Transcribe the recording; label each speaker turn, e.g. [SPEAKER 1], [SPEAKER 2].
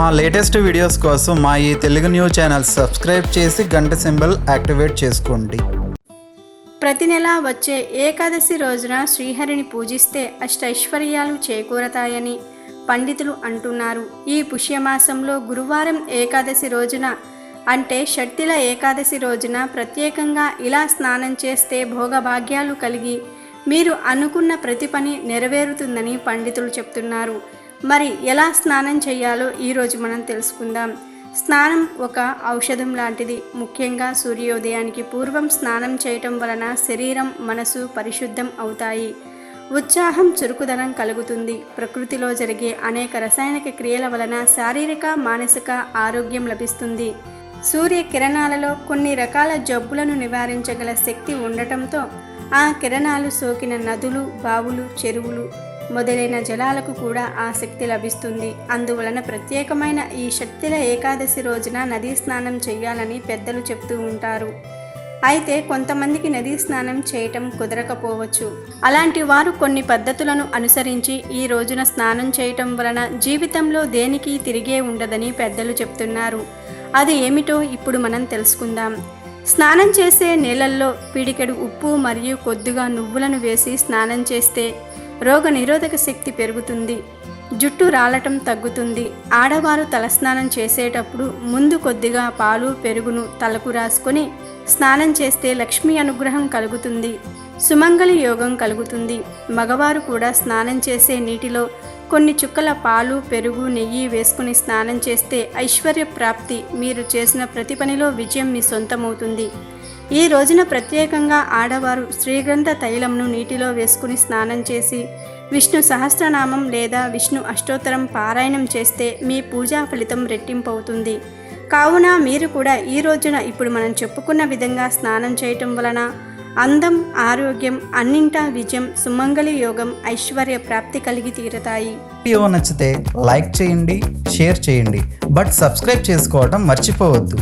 [SPEAKER 1] మా latest videos కోసం మా ఈ తెలుగు న్యూస్ ఛానల్ సబ్స్క్రైబ్ చేసి గంట సింబల్ యాక్టివేట్ చేసుకోండి.
[SPEAKER 2] ప్రతి నెల వచ్చే ఏకాదశి రోజున శ్రీహరిని పూజిస్తే అష్టైశ్వర్యాలు చేకూరతాయని పండితులు అంటున్నారు. ఈ పుష్యమాసంలో గురువారం ఏకాదశి రోజున అంటే షట్టిల ఏకాదశి రోజున ప్రత్యేకంగా ఇలా స్నానం చేస్తే భోగభాగ్యాలు కలిగి మీరు అనుకున్న ప్రతి పని నెరవేరుతుందని పండితులు చెప్తున్నారు. మరి ఎలా స్నానం చేయాలో ఈరోజు మనం తెలుసుకుందాం. స్నానం ఒక ఔషధం లాంటిది. ముఖ్యంగా సూర్యోదయానికి పూర్వం స్నానం చేయటం వలన శరీరం మనసు పరిశుద్ధం అవుతాయి. ఉత్సాహం చురుకుదనం కలుగుతుంది. ప్రకృతిలో జరిగే అనేక రసాయనిక క్రియల వలన శారీరక మానసిక ఆరోగ్యం లభిస్తుంది. సూర్య కిరణాలలో కొన్ని రకాల జబ్బులను నివారించగల శక్తి ఉండటంతో ఆ కిరణాలు సోకిన నదులు బావులు చెరువులు మొదలైన జలాలకు కూడా ఆ శక్తి లభిస్తుంది. అందువలన ప్రత్యేకమైన ఈ శక్తిల ఏకాదశి రోజున నదీ స్నానం చేయాలని పెద్దలు చెప్తూ ఉంటారు. అయితే కొంతమందికి నదీ స్నానం చేయటం కుదరకపోవచ్చు. అలాంటి వారు కొన్ని పద్ధతులను అనుసరించి ఈ రోజున స్నానం చేయటం వలన జీవితంలో దేనికి తిరిగే ఉండదని పెద్దలు చెప్తున్నారు. అది ఏమిటో ఇప్పుడు మనం తెలుసుకుందాం. స్నానం చేసే నీళ్ళల్లో పిడికెడు ఉప్పు మరియు కొద్దిగా నువ్వులను వేసి స్నానం చేస్తే రోగ నిరోధక శక్తి పెరుగుతుంది. జుట్టు రాలటం తగ్గుతుంది. ఆడవారు తలస్నానం చేసేటప్పుడు ముందు కొద్దిగా పాలు పెరుగును తలకు రాసుకొని స్నానం చేస్తే లక్ష్మీ అనుగ్రహం కలుగుతుంది. సుమంగళి యోగం కలుగుతుంది. మగవారు కూడా స్నానం చేసే నీటిలో కొన్ని చుక్కల పాలు పెరుగు నెయ్యి వేసుకుని స్నానం చేస్తే ఐశ్వర్య ప్రాప్తి. మీరు చేసిన ప్రతి పనిలో విజయం మీ సొంతమవుతుంది. ఈ రోజున ప్రత్యేకంగా ఆడవారు శ్రీగ్రంథ తైలంను నీటిలో వేసుకుని స్నానం చేసి విష్ణు సహస్రనామం లేదా విష్ణు అష్టోత్తరం పారాయణం చేస్తే మీ పూజా ఫలితం రెట్టింపు అవుతుంది కావున మీరు కూడా ఈ రోజున ఇప్పుడు మనం చెప్పుకున్న విధంగా స్నానం చేయటం వలన అందం ఆరోగ్యం అన్నింటా విజయం సుమంగళి యోగం ఐశ్వర్య ప్రాప్తి కలిగి తీరతాయి.
[SPEAKER 1] వీడియో నచ్చితే లైక్ చేయండి షేర్ చేయండి బట్ సబ్స్క్రైబ్ చేసుకోవడం మర్చిపోవద్దు.